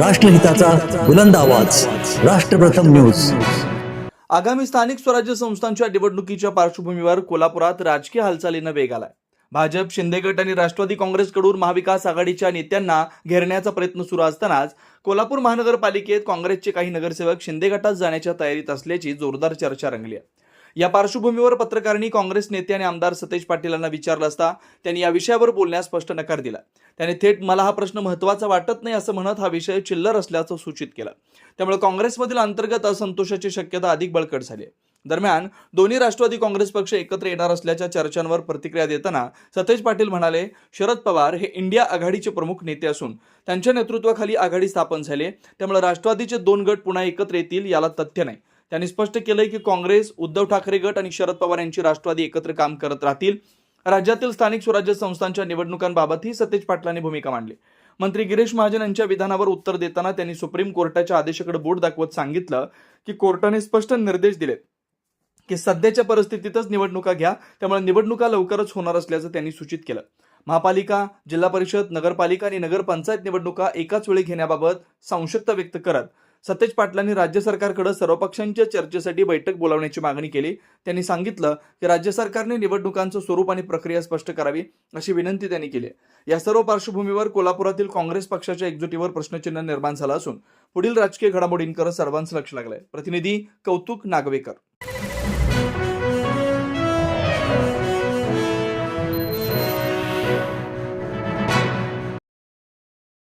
राष्ट्रहिताचा बुलंद आवाज. राष्ट्रप्रथम न्यूज. आगामी स्थानिक स्वराज्य संस्थांच्या निवडणुकीच्या पार्श्वभूमीवर कोल्हापुरात राजकीय हालचालीनं वेग आलाय. भाजप शिंदे गट आणि राष्ट्रवादी काँग्रेसकडून महाविकास आघाडीच्या नेत्यांना घेरण्याचा प्रयत्न सुरू असतानाच कोल्हापूर महानगरपालिकेत काँग्रेसचे काही नगरसेवक शिंदे गटात जाण्याच्या तयारीत असल्याची जोरदार चर्चा रंगली आहे. या पार्श्वभूमीवर पत्रकारांनी काँग्रेस नेते आणि आमदार सतेज पाटील यांना विचारलं असता त्यांनी या विषयावर बोलण्यास स्पष्ट नकार दिला. त्याने थेट मला हा प्रश्न महत्त्वाचा वाटत नाही असं म्हणत हा विषय चिल्लर असल्याचं सूचित केलं. त्यामुळे काँग्रेसमधील अंतर्गत असंतोषाची शक्यता अधिक बळकट झाली आहे. दरम्यान दोन्ही राष्ट्रवादी काँग्रेस पक्ष एकत्र येणार असल्याच्या चर्चांवर प्रतिक्रिया देताना सतेज पाटील म्हणाले शरद पवार हे इंडिया आघाडीचे प्रमुख नेते असून त्यांच्या नेतृत्वाखाली आघाडी स्थापन झाली त्यामुळे राष्ट्रवादीचे दोन गट पुन्हा एकत्र येतील याला तथ्य नाही. त्यांनी स्पष्ट केलंय की काँग्रेस उद्धव ठाकरे गट आणि शरद पवार यांची राष्ट्रवादी एकत्र काम करत राहतील. राज्यातील स्थानिक स्वराज्य संस्थांच्या निवडणुकांबाबतही सतेज पाटलांनी भूमिका मांडली. मंत्री गिरीश महाजन यांच्या विधानावर उत्तर देताना त्यांनी सुप्रीम कोर्टाच्या आदेशाकडे बोट दाखवत सांगितलं की कोर्टाने स्पष्ट निर्देश दिलेत की सध्याच्या परिस्थितीतच निवडणुका घ्या त्यामुळे निवडणुका लवकरच होणार असल्याचं त्यांनी सूचित केलं. महापालिका जिल्हा परिषद नगरपालिका आणि नगरपंचायत निवडणुका एकाच वेळी घेण्याबाबत संशयता व्यक्त करत सतेज पाटलांनी राज्य सरकारकडे सर्वपक्षांच्या चर्चेसाठी बैठक बोलावण्याची मागणी केली. त्यांनी सांगितलं की राज्य सरकारने निवडणुकांचं स्वरूप आणि प्रक्रिया स्पष्ट करावी अशी विनंती त्यांनी केली. या सर्व पार्श्वभूमीवर कोल्हापुरातील काँग्रेस पक्षाच्या एकजुटीवर प्रश्नचिन्ह निर्माण झालं असून पुढील राजकीय घडामोडींकडे सर्वांचं लक्ष लागलंय. प्रतिनिधी कौतुक नागवेकर.